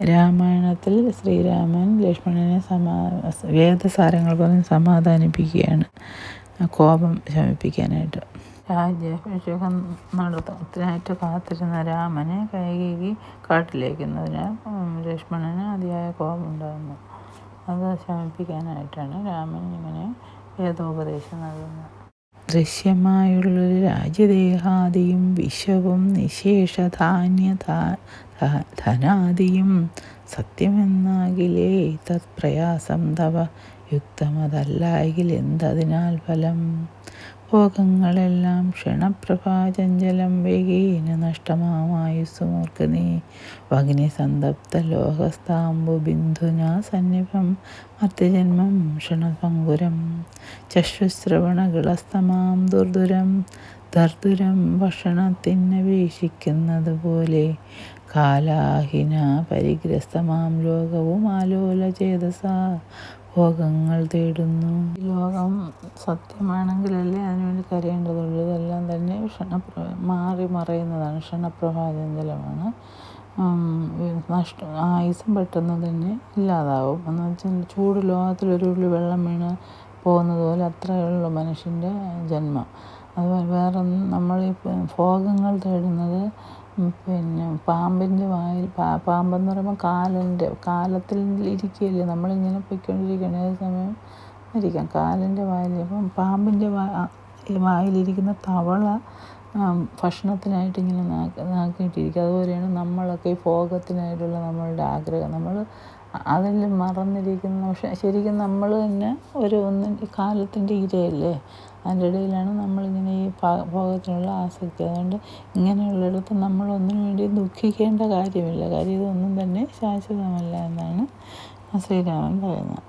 രാമായണത്തിൽ ശ്രീരാമൻ ലക്ഷ്മണനെ സമാ വേദസാരങ്ങൾ പറഞ്ഞ് സമാധാനിപ്പിക്കുകയാണ് കോപം ശമിപ്പിക്കാനായിട്ട്. രാജ്യാഭിഷേകം നടത്തത്തിനായിട്ട് കാത്തിരുന്ന രാമനെ കൈകി കാട്ടിലേക്കുന്നതിനാൽ ലക്ഷ്മണന് അതിയായ കോപം ഉണ്ടാകുന്നു അത് ശമിപ്പിക്കാനായിട്ടാണ് രാമൻ ഇങ്ങനെ വേദോപദേശം നൽകുന്നത്. ദൃശ്യമായുള്ളൊരു രാജ്യദേഹാദിയും വിശവും നിശേഷധാന്യ ധനാദിയും സത്യമെന്നാകിലേ തത്പ്രയാസം തവ യുക്തമതല്ലായിൽ എന്തതിനാൽ ഫലം? ഭോഗങ്ങളെല്ലാം ക്ഷണപ്രഭാചഞ്ചലം വേഗീന നഷ്ടമാമായുസുമോർക്ക് നീ. വഗ്നിസന്തപ്ത ലോകസ്ഥാംബു ബിന്ദുനാ സന്നിഭം മർത്യജന്മം ക്ഷണഭങ്കുരം ചക്ഷുശ്രവണകിളസ്തമാം ദുർദുരം ദർദുരം ഭക്ഷണത്തിനപേക്ഷിക്കുന്നത് പോലെ കാലാഹിന പരിഗ്രസ്തമാം ലോകവും ആലോല ചെയ്ത ഭോഗങ്ങൾ തേടുന്നു. ലോകം സത്യമാണെങ്കിലല്ലേ അതിനുവേണ്ടി കരയേണ്ടതുള്ളൂ. ഇതെല്ലാം തന്നെ ക്ഷണപ്ര മാറി മറയുന്നതാണ്. ക്ഷണപ്രഭാചഞ്ചലമാണ് നഷ്ട ആയുസം പെട്ടെന്ന് തന്നെ ഇല്ലാതാവും. എന്ന് വെച്ചാൽ ചൂട് ലോകത്തിൽ ഒരു തുള്ളി വെള്ളം വീണ് പോകുന്നത് പോലെ അത്രയേ ഉള്ളൂ മനുഷ്യന്റെ ജന്മം. അതുപോലെ വേറെ നമ്മൾ ഈ ഭോഗങ്ങൾ തേടുന്നത് പിന്നെ പാമ്പിന്റെ വായിൽ പാമ്പെന്ന് പറയുമ്പോൾ കാലന്റെ കാലത്തിൽ ഇരിക്കുകയല്ലേ നമ്മളിങ്ങനെ പൊയ്ക്കൊണ്ടിരിക്കുകയാണ് ഏത് സമയം ഇരിക്കാം. കാലിന്റെ വായിൽ അപ്പം പാമ്പിന്റെ വായിലിരിക്കുന്ന തവള ഭക്ഷണത്തിനായിട്ട് ഇങ്ങനെ നാക്കിയിട്ടിരിക്കുക അതുപോലെയാണ് നമ്മളൊക്കെ ഈ ഭോഗത്തിനായിട്ടുള്ള നമ്മളുടെ ആഗ്രഹം. നമ്മൾ അതിൽ മറന്നിരിക്കുന്ന. പക്ഷെ ശരിക്കും നമ്മൾ തന്നെ ഒരു ഒന്നിന്റെ കാലത്തിന്റെ ഇരയല്ലേ? അതിന്റെ ഇടയിലാണ് നമ്മളിങ്ങനെ ഈ ഭോഗത്തിനുള്ള ആസക്തി. അതുകൊണ്ട് ഇങ്ങനെയുള്ളിടത്ത് നമ്മളൊന്നിനു വേണ്ടി ദുഃഖിക്കേണ്ട കാര്യമില്ല. കാര്യം ഇതൊന്നും തന്നെ ശാശ്വതമല്ല എന്നാണ് ശ്രീരാമൻ പറയുന്നത്.